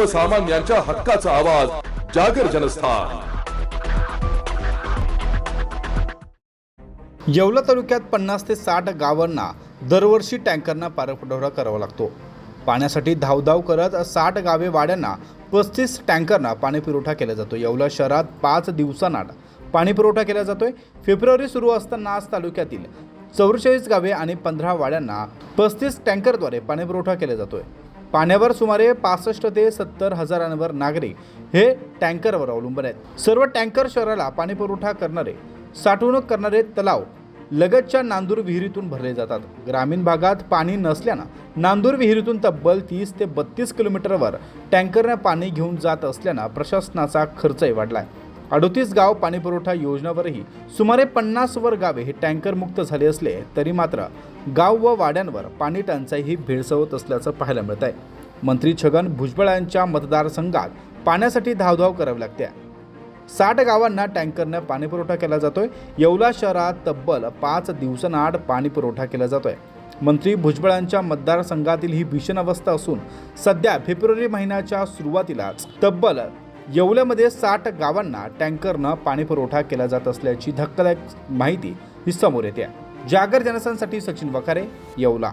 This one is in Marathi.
सर्वसामान्यांच्या हक्काचा आवाज जागर जनस्थान. येवला तालुक्यात पन्नास ते साठ गावांना दरवर्षी टँकरना पाणीपुरवठा करावा लागतो. पाण्यासाठी धावधाव करत साठ गावे वाड्यांना पस्तीस टँकरना पाणीपुरवठा केला जातो. येवला शहरात पाच दिवसांना पाणीपुरवठा केला जातोय. फेब्रुवारी सुरू असताना आज तालुक्यातील चौवेचाळीस गावे आणि पंधरा वाड्यांना पस्तीस टँकरद्वारे पाणीपुरवठा केला जातोय. पाण्यावर सुमारे पासष्ट ते सत्तर हजारांवर नागरिक हे टँकरवर अवलंबून आहेत. सर्व टँकर शहराला पाणीपुरवठा करणारे साठवणूक करणारे तलाव लगतच्या नांदूर विहिरीतून भरले जातात. ग्रामीण भागात पाणी नसल्यानं नांदूर विहिरीतून तब्बल तीस ते बत्तीस किलोमीटरवर टँकरने पाणी घेऊन जात असल्यानं प्रशासनाचा खर्चही वाढला आहे अडोतीस गाव पाणीपुरवठा योजनावरही सुमारे पन्नास वर गावे हे टँकरमुक्त झाले असले तरी मात्र गाव व वाड्यांवर पाणी टंचाई ही भेडसवत असल्याचं पाहायला मिळत आहे. मंत्री छगन भुजबळ यांच्या मतदारसंघात पाण्यासाठी धावधाव करावी लागते. साठ गावांना टँकरनं पाणीपुरवठा केला जातोय. येवला शहरात तब्बल पाच दिवसांआड पाणीपुरवठा केला जातोय. मंत्री भुजबळांच्या मतदारसंघातील ही भीषण अवस्था असून सध्या फेब्रुवारी महिन्याच्या सुरुवातीलाच तब्बल येवल्यामध्ये साठ गावांना टँकरनं पाणीपुरवठा केला जात असल्याची धक्कादायक माहिती ही समोर येते. जागर जनसांसाठी सचिन वखारे येवला.